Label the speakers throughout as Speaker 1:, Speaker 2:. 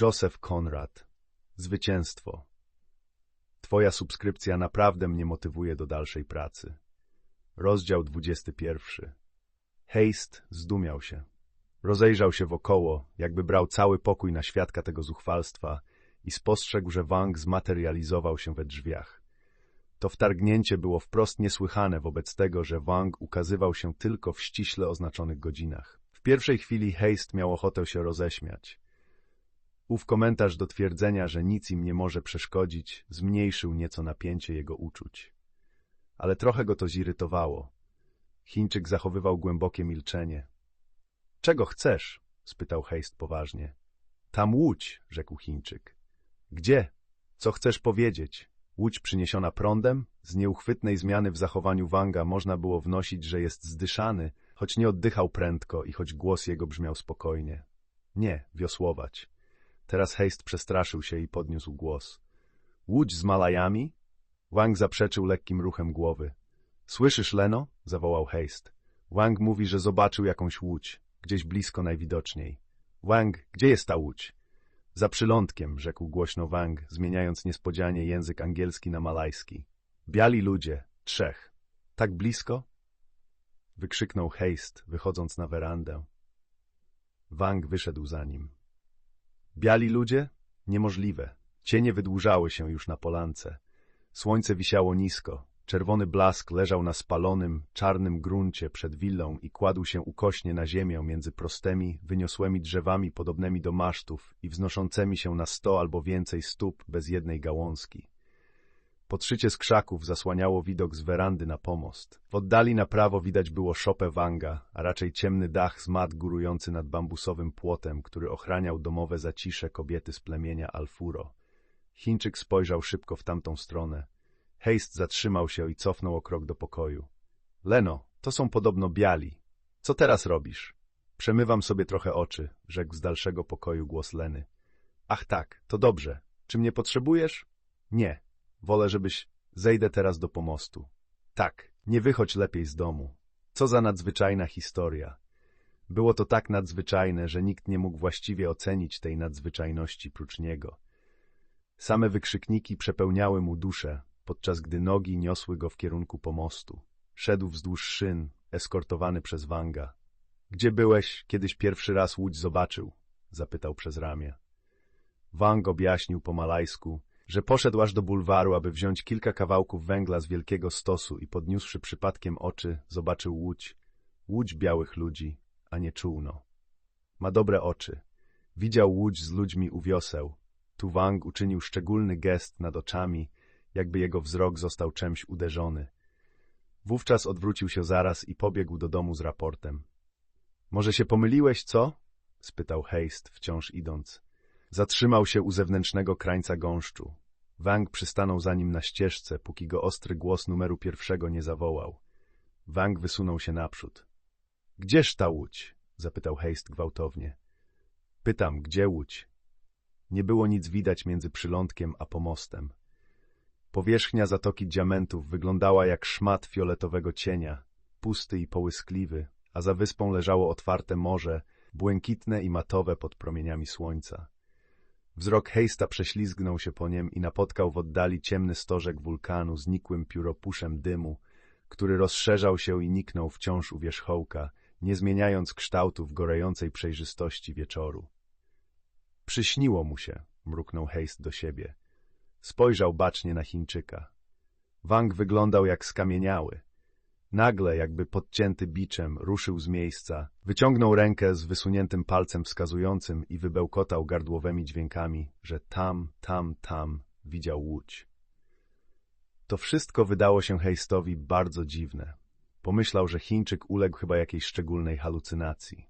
Speaker 1: Joseph Conrad. Zwycięstwo. Twoja subskrypcja naprawdę mnie motywuje do dalszej pracy. Rozdział 21. Heist zdumiał się. Rozejrzał się wokoło, jakby brał cały pokój na świadka tego zuchwalstwa i spostrzegł, że Wang zmaterializował się we drzwiach. To wtargnięcie było wprost niesłychane wobec tego, że Wang ukazywał się tylko w ściśle oznaczonych godzinach. W pierwszej chwili Heist miał ochotę się roześmiać. Ów komentarz do twierdzenia, że nic im nie może przeszkodzić, zmniejszył nieco napięcie jego uczuć. Ale trochę go to zirytowało. Chińczyk zachowywał głębokie milczenie. Czego chcesz? spytał Heist poważnie. Tam łódź, rzekł Chińczyk. Gdzie? Co chcesz powiedzieć? Łódź przyniesiona prądem? Z nieuchwytnej zmiany w zachowaniu Wanga można było wnosić, że jest zdyszany, choć nie oddychał prędko i choć głos jego brzmiał spokojnie. Nie, wiosłować. Teraz Heist przestraszył się i podniósł głos. Łódź z Malajami? Wang zaprzeczył lekkim ruchem głowy. Słyszysz, Leno? zawołał Heist. Wang mówi, że zobaczył jakąś łódź, gdzieś blisko najwidoczniej. Wang, gdzie jest ta łódź? Za przylądkiem, rzekł głośno Wang, zmieniając niespodzianie język angielski na malajski. Biali ludzie, trzech. Tak blisko? Wykrzyknął Heist, wychodząc na werandę. Wang wyszedł za nim. Biali ludzie? Niemożliwe. Cienie wydłużały się już na polance. Słońce wisiało nisko. Czerwony blask leżał na spalonym, czarnym gruncie przed willą i kładł się ukośnie na ziemię między prostymi, wyniosłymi drzewami podobnymi do masztów i wznoszącymi się na sto albo więcej stóp bez jednej gałązki. Podszycie z krzaków zasłaniało widok z werandy na pomost. W oddali na prawo widać było szopę Wanga, a raczej ciemny dach z mat górujący nad bambusowym płotem, który ochraniał domowe zacisze kobiety z plemienia Alfuro. Chińczyk spojrzał szybko w tamtą stronę. Heist zatrzymał się i cofnął o krok do pokoju. Leno, to są podobno biali. Co teraz robisz? Przemywam sobie trochę oczy, rzekł z dalszego pokoju głos Leny. Ach tak, to dobrze. Czy mnie potrzebujesz? Nie. Wolę, żebyś... Zejdę teraz do pomostu. Tak, nie wychodź lepiej z domu. Co za nadzwyczajna historia. Było to tak nadzwyczajne, że nikt nie mógł właściwie ocenić tej nadzwyczajności prócz niego. Same wykrzykniki przepełniały mu duszę, podczas gdy nogi niosły go w kierunku pomostu. Szedł wzdłuż szyn, eskortowany przez Wanga. Gdzie byłeś, kiedyś pierwszy raz łódź zobaczył? zapytał przez ramię. Wang objaśnił po malajsku, że poszedł aż do bulwaru, aby wziąć kilka kawałków węgla z wielkiego stosu i podniósłszy przypadkiem oczy, zobaczył łódź. Łódź białych ludzi, a nie czółno. Ma dobre oczy. Widział łódź z ludźmi u wioseł. Tu Wang uczynił szczególny gest nad oczami, jakby jego wzrok został czymś uderzony. Wówczas odwrócił się zaraz i pobiegł do domu z raportem. Może się pomyliłeś, co? spytał Heist, wciąż idąc. Zatrzymał się u zewnętrznego krańca gąszczu. Wang przystanął za nim na ścieżce, póki go ostry głos numeru pierwszego nie zawołał. Wang wysunął się naprzód. — Gdzież ta łódź? — zapytał Heist gwałtownie. — Pytam, gdzie łódź? Nie było nic widać między przylądkiem a pomostem. Powierzchnia Zatoki Diamentów wyglądała jak szmat fioletowego cienia, pusty i połyskliwy, a za wyspą leżało otwarte morze, błękitne i matowe pod promieniami słońca. Wzrok Heista prześlizgnął się po niem i napotkał w oddali ciemny stożek wulkanu z nikłym pióropuszem dymu, który rozszerzał się i niknął wciąż u wierzchołka, nie zmieniając kształtu w gorejącej przejrzystości wieczoru. Przyśniło mu się, mruknął Heist do siebie. Spojrzał bacznie na Chińczyka. Wang wyglądał jak skamieniały. Nagle, jakby podcięty biczem, ruszył z miejsca, wyciągnął rękę z wysuniętym palcem wskazującym i wybełkotał gardłowymi dźwiękami, że tam, tam, tam widział łódź. To wszystko wydało się Heistowi bardzo dziwne. Pomyślał, że Chińczyk uległ chyba jakiejś szczególnej halucynacji.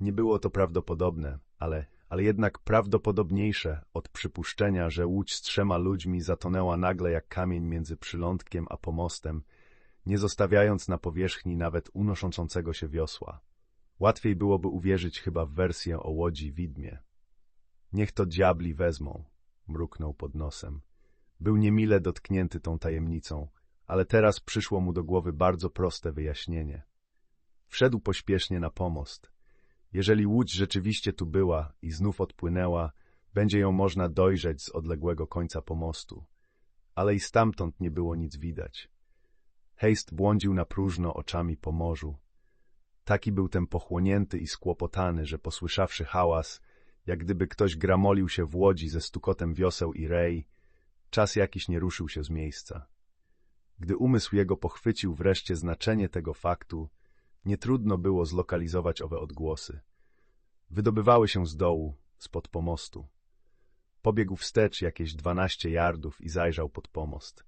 Speaker 1: Nie było to prawdopodobne, ale, ale jednak prawdopodobniejsze od przypuszczenia, że łódź z trzema ludźmi zatonęła nagle jak kamień między przylądkiem a pomostem, nie zostawiając na powierzchni nawet unoszącego się wiosła. Łatwiej byłoby uwierzyć chyba w wersję o łodzi widmie. Niech to diabli wezmą, mruknął pod nosem. Był niemile dotknięty tą tajemnicą, ale teraz przyszło mu do głowy bardzo proste wyjaśnienie. Wszedł pośpiesznie na pomost. Jeżeli łódź rzeczywiście tu była i znów odpłynęła, Będzie ją można dojrzeć z odległego końca pomostu, ale i stamtąd nie było nic widać. Hejst błądził na próżno oczami po morzu. Taki był ten pochłonięty i skłopotany, że posłyszawszy hałas, jak gdyby ktoś gramolił się w łodzi ze stukotem wioseł i rej, czas jakiś nie ruszył się z miejsca. Gdy umysł jego pochwycił wreszcie znaczenie tego faktu, nie trudno było zlokalizować owe odgłosy. Wydobywały się z dołu, spod pomostu. Pobiegł wstecz jakieś dwanaście yardów i zajrzał pod pomost.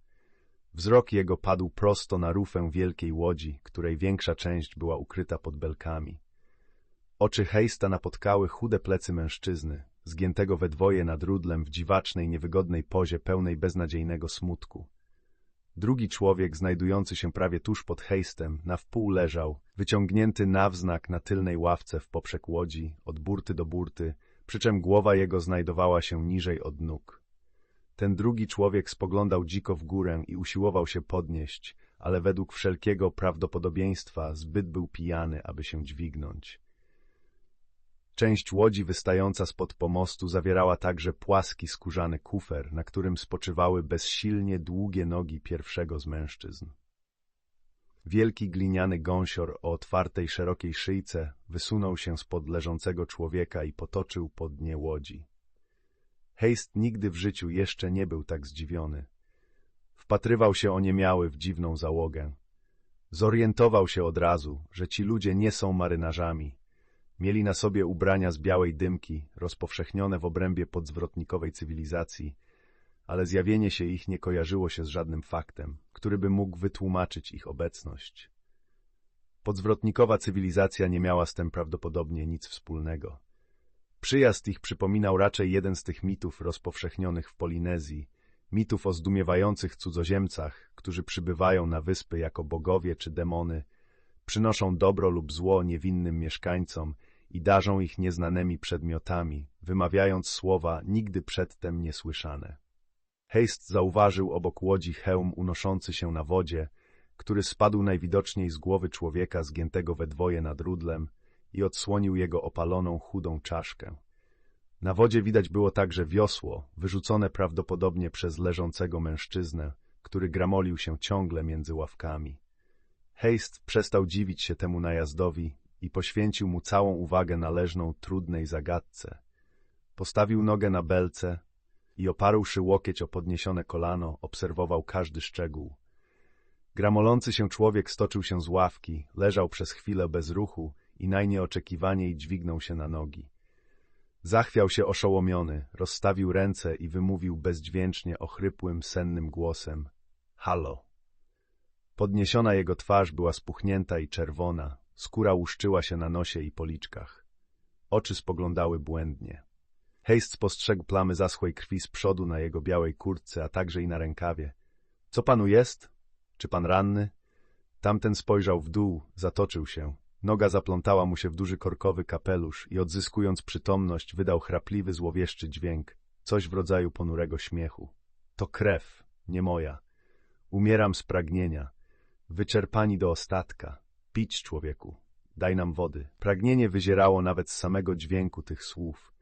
Speaker 1: Wzrok jego padł prosto na rufę wielkiej łodzi, której większa część była ukryta pod belkami. Oczy Hejsta napotkały chude plecy mężczyzny, zgiętego we dwoje nad rudlem w dziwacznej, niewygodnej pozie pełnej beznadziejnego smutku. Drugi człowiek, znajdujący się prawie tuż pod Hejstem, na wpół leżał, wyciągnięty nawznak na tylnej ławce w poprzek łodzi, od burty do burty, przy czym głowa jego znajdowała się niżej od nóg. Ten drugi człowiek spoglądał dziko w górę i usiłował się podnieść, ale według wszelkiego prawdopodobieństwa zbyt był pijany, aby się dźwignąć. Część łodzi wystająca spod pomostu zawierała także płaski skórzany kufer, na którym spoczywały bezsilnie długie nogi pierwszego z mężczyzn. Wielki gliniany gąsior o otwartej, szerokiej szyjce wysunął się spod leżącego człowieka i potoczył po dnie łodzi. Hejst nigdy w życiu jeszcze nie był tak zdziwiony. Wpatrywał się oniemiały w dziwną załogę. Zorientował się od razu, że ci ludzie nie są marynarzami. Mieli na sobie ubrania z białej dymki, rozpowszechnione w obrębie podzwrotnikowej cywilizacji, ale zjawienie się ich nie kojarzyło się z żadnym faktem, który by mógł wytłumaczyć ich obecność. Podzwrotnikowa cywilizacja nie miała z tym prawdopodobnie nic wspólnego. Przyjazd ich przypominał raczej jeden z tych mitów rozpowszechnionych w Polinezji, mitów o zdumiewających cudzoziemcach, którzy przybywają na wyspy jako bogowie czy demony, przynoszą dobro lub zło niewinnym mieszkańcom i darzą ich nieznanymi przedmiotami, wymawiając słowa nigdy przedtem niesłyszane. Heist zauważył obok łodzi hełm unoszący się na wodzie, który spadł najwidoczniej z głowy człowieka zgiętego we dwoje nad rudlem i odsłonił jego opaloną, chudą czaszkę. Na wodzie widać było także wiosło, wyrzucone prawdopodobnie przez leżącego mężczyznę, który gramolił się ciągle między ławkami. Heist przestał dziwić się temu najazdowi i poświęcił mu całą uwagę należną trudnej zagadce. Postawił nogę na belce i oparłszy łokieć o podniesione kolano, obserwował każdy szczegół. Gramolący się człowiek stoczył się z ławki, leżał przez chwilę bez ruchu i najnieoczekiwaniej dźwignął się na nogi. Zachwiał się oszołomiony, rozstawił ręce i wymówił bezdźwięcznie, ochrypłym, sennym głosem — Halo! Podniesiona jego twarz była spuchnięta i czerwona, skóra łuszczyła się na nosie i policzkach. Oczy spoglądały błędnie. Hejst spostrzegł plamy zaschłej krwi z przodu na jego białej kurtce, a także i na rękawie. — Co panu jest? Czy pan ranny? Tamten spojrzał w dół, zatoczył się. Noga zaplątała mu się w duży korkowy kapelusz i odzyskując przytomność wydał chrapliwy, złowieszczy dźwięk, coś w rodzaju ponurego śmiechu. To krew, nie moja. Umieram z pragnienia. Wyczerpani do ostatka. Pić, człowieku. Daj nam wody. Pragnienie wyzierało nawet z samego dźwięku tych słów.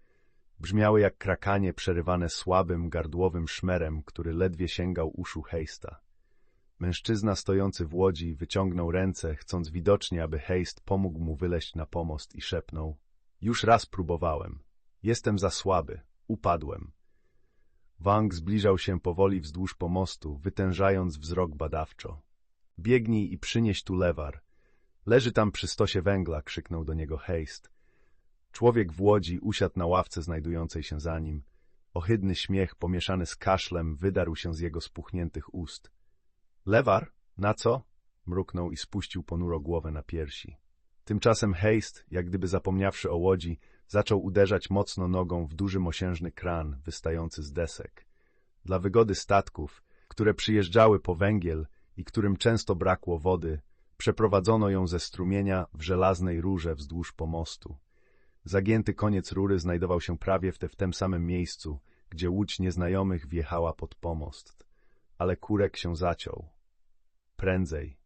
Speaker 1: Brzmiały jak krakanie przerywane słabym, gardłowym szmerem, który ledwie sięgał uszu Hejsta. Mężczyzna stojący w łodzi wyciągnął ręce, chcąc widocznie, aby Heist pomógł mu wyleść na pomost i szepnął. Już raz próbowałem. Jestem za słaby. Upadłem. Wang zbliżał się powoli wzdłuż pomostu, wytężając wzrok badawczo. Biegnij i przynieś tu lewar. Leży tam przy stosie węgla, krzyknął do niego Heist. Człowiek w łodzi usiadł na ławce znajdującej się za nim. Ohydny śmiech pomieszany z kaszlem wydarł się z jego spuchniętych ust. Lewar? Na co? Mruknął i spuścił ponuro głowę na piersi. Tymczasem Heist, jak gdyby zapomniawszy o łodzi, zaczął uderzać mocno nogą w duży mosiężny kran wystający z desek. Dla wygody statków, które przyjeżdżały po węgiel i którym często brakło wody, przeprowadzono ją ze strumienia w żelaznej rurze wzdłuż pomostu. Zagięty koniec rury znajdował się prawie w, te, w tym samym miejscu, gdzie łódź nieznajomych wjechała pod pomost. Ale kurek się zaciął. Prędzej!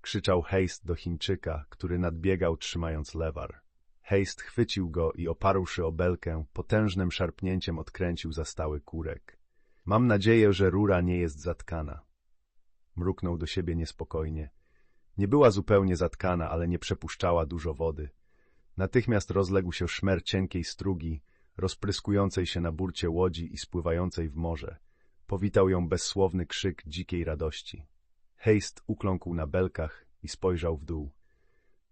Speaker 1: krzyczał Heist do Chińczyka, który nadbiegał trzymając lewar. Heist chwycił go i oparłszy o belkę, potężnym szarpnięciem odkręcił za stały kurek. Mam nadzieję, że rura nie jest zatkana. Mruknął do siebie niespokojnie. Nie była zupełnie zatkana, ale nie przepuszczała dużo wody. Natychmiast rozległ się szmer cienkiej strugi, rozpryskującej się na burcie łodzi i spływającej w morze. Powitał ją bezsłowny krzyk dzikiej radości. Heist ukląkł na belkach i spojrzał w dół.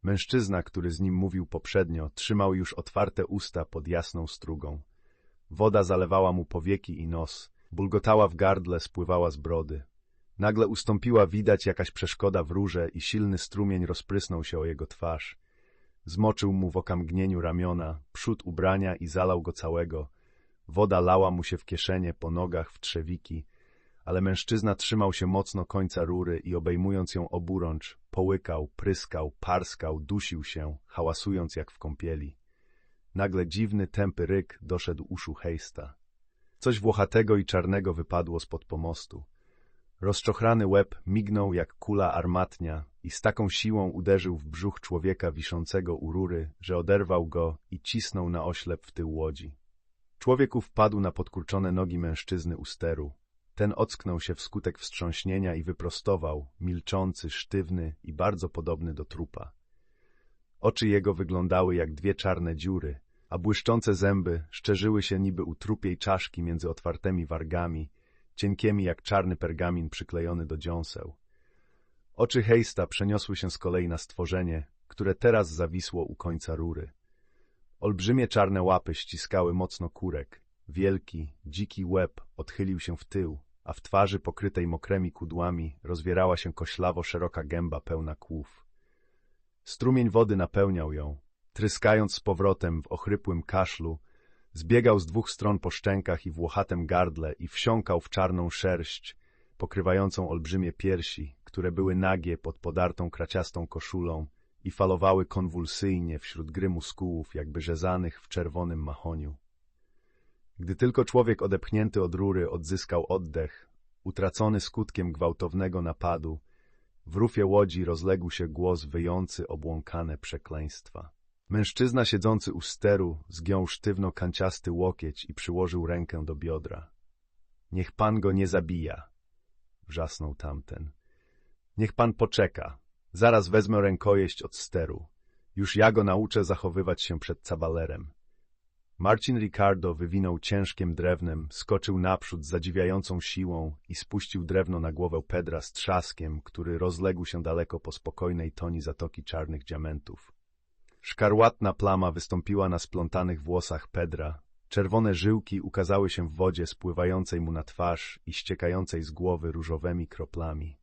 Speaker 1: Mężczyzna, który z nim mówił poprzednio, trzymał już otwarte usta pod jasną strugą. Woda zalewała mu powieki i nos, bulgotała w gardle, spływała z brody. Nagle ustąpiła widać jakaś przeszkoda w rurze i silny strumień rozprysnął się o jego twarz. Zmoczył mu w okamgnieniu ramiona, przód ubrania i zalał go całego. Woda lała mu się w kieszenie, po nogach, w trzewiki, ale mężczyzna trzymał się mocno końca rury i obejmując ją oburącz, połykał, pryskał, parskał, dusił się, hałasując jak w kąpieli. Nagle dziwny, tępy ryk doszedł uszu Hejsta. Coś włochatego i czarnego wypadło spod pomostu. Rozczochrany łeb mignął jak kula armatnia i z taką siłą uderzył w brzuch człowieka wiszącego u rury, że oderwał go i cisnął na oślep w tył łodzi. Człowiek ów padł na podkurczone nogi mężczyzny u steru. Ten ocknął się wskutek wstrząśnienia i wyprostował, milczący, sztywny i bardzo podobny do trupa. Oczy jego wyglądały jak dwie czarne dziury, a błyszczące zęby szczerzyły się niby u trupiej czaszki między otwartymi wargami, cienkiemi jak czarny pergamin przyklejony do dziąseł. Oczy Hejsta przeniosły się z kolei na stworzenie, które teraz zawisło u końca rury. Olbrzymie czarne łapy ściskały mocno kurek. Wielki, dziki łeb odchylił się w tył, a w twarzy pokrytej mokremi kudłami rozwierała się koślawo szeroka gęba pełna kłów. Strumień wody napełniał ją, tryskając z powrotem w ochrypłym kaszlu, zbiegał z dwóch stron po szczękach i włochatym gardle i wsiąkał w czarną szerść, pokrywającą olbrzymie piersi, które były nagie pod podartą kraciastą koszulą i falowały konwulsyjnie wśród gry muskułów, jakby rzezanych w czerwonym mahoniu. Gdy tylko człowiek odepchnięty od rury odzyskał oddech, utracony skutkiem gwałtownego napadu, w rufie łodzi rozległ się głos wyjący obłąkane przekleństwa. Mężczyzna siedzący u steru zgiął sztywno kanciasty łokieć i przyłożył rękę do biodra. Niech pan go nie zabija, wrzasnął tamten. Niech pan poczeka, zaraz wezmę rękojeść od steru. Już ja go nauczę zachowywać się przed cabalerem. Marcin Ricardo wywinął ciężkim drewnem, skoczył naprzód z zadziwiającą siłą i spuścił drewno na głowę Pedra z trzaskiem, który rozległ się daleko po spokojnej toni zatoki czarnych diamentów. Szkarłatna plama wystąpiła na splątanych włosach Pedra. Czerwone żyłki ukazały się w wodzie spływającej mu na twarz i ściekającej z głowy różowymi kroplami.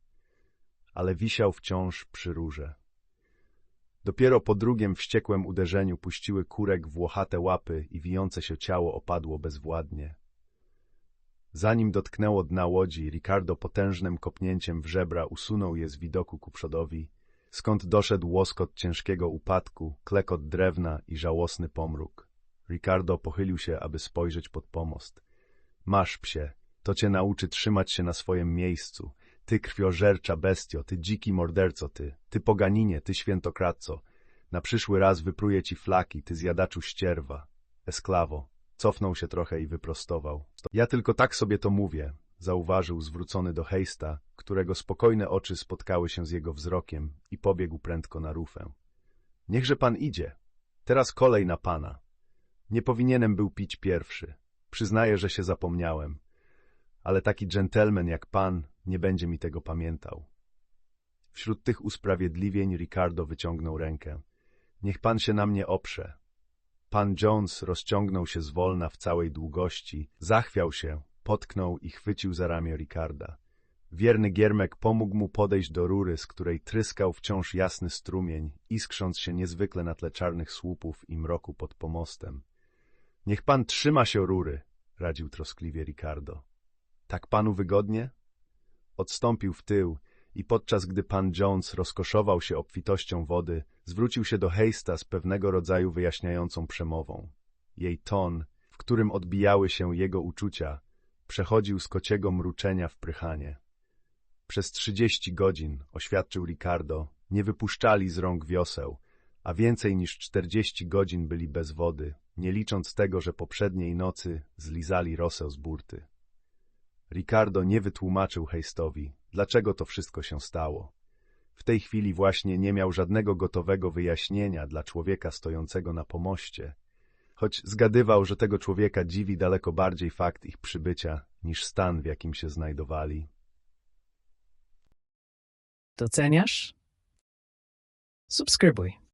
Speaker 1: Ale wisiał wciąż przy rurze. Dopiero po drugim wściekłym uderzeniu puściły kurek włochate łapy i wijące się ciało opadło bezwładnie. Zanim dotknęło dna łodzi, Ricardo potężnym kopnięciem w żebra usunął je z widoku ku przodowi, skąd doszedł łoskot ciężkiego upadku, klekot drewna i żałosny pomruk. Ricardo pochylił się, aby spojrzeć pod pomost. Masz, psie, to cię nauczy trzymać się na swoim miejscu, ty krwiożercza bestio, ty dziki morderco, ty, ty poganinie, ty świętokradco. Na przyszły raz wypruję ci flaki, ty zjadaczu ścierwa. Esklawo. Cofnął się trochę i wyprostował. Ja tylko tak sobie to mówię, zauważył zwrócony do Hejsta, którego spokojne oczy spotkały się z jego wzrokiem i pobiegł prędko na rufę. Niechże pan idzie. Teraz kolej na pana. Nie powinienem był pić pierwszy. Przyznaję, że się zapomniałem. Ale taki dżentelmen jak pan nie będzie mi tego pamiętał. Wśród tych usprawiedliwień Ricardo wyciągnął rękę. Niech pan się na mnie oprze. Pan Jones rozciągnął się zwolna w całej długości, zachwiał się, potknął i chwycił za ramię Ricarda. Wierny giermek pomógł mu podejść do rury, z której tryskał wciąż jasny strumień, iskrząc się niezwykle na tle czarnych słupów i mroku pod pomostem. Niech pan trzyma się rury, radził troskliwie Ricardo. Tak panu wygodnie? Odstąpił w tył i podczas gdy pan Jones rozkoszował się obfitością wody, zwrócił się do Hejsta z pewnego rodzaju wyjaśniającą przemową. Jej ton, w którym odbijały się jego uczucia, przechodził z kociego mruczenia w prychanie. Przez trzydzieści godzin, oświadczył Ricardo, nie wypuszczali z rąk wioseł, a więcej niż 40 godzin byli bez wody, nie licząc tego, że poprzedniej nocy zlizali rosę z burty. Ricardo nie wytłumaczył Haste'owi, dlaczego to wszystko się stało. W tej chwili właśnie nie miał żadnego gotowego wyjaśnienia dla człowieka stojącego na pomoście, choć zgadywał, że tego człowieka dziwi daleko bardziej fakt ich przybycia niż stan, w jakim się znajdowali.
Speaker 2: Doceniasz? Subskrybuj.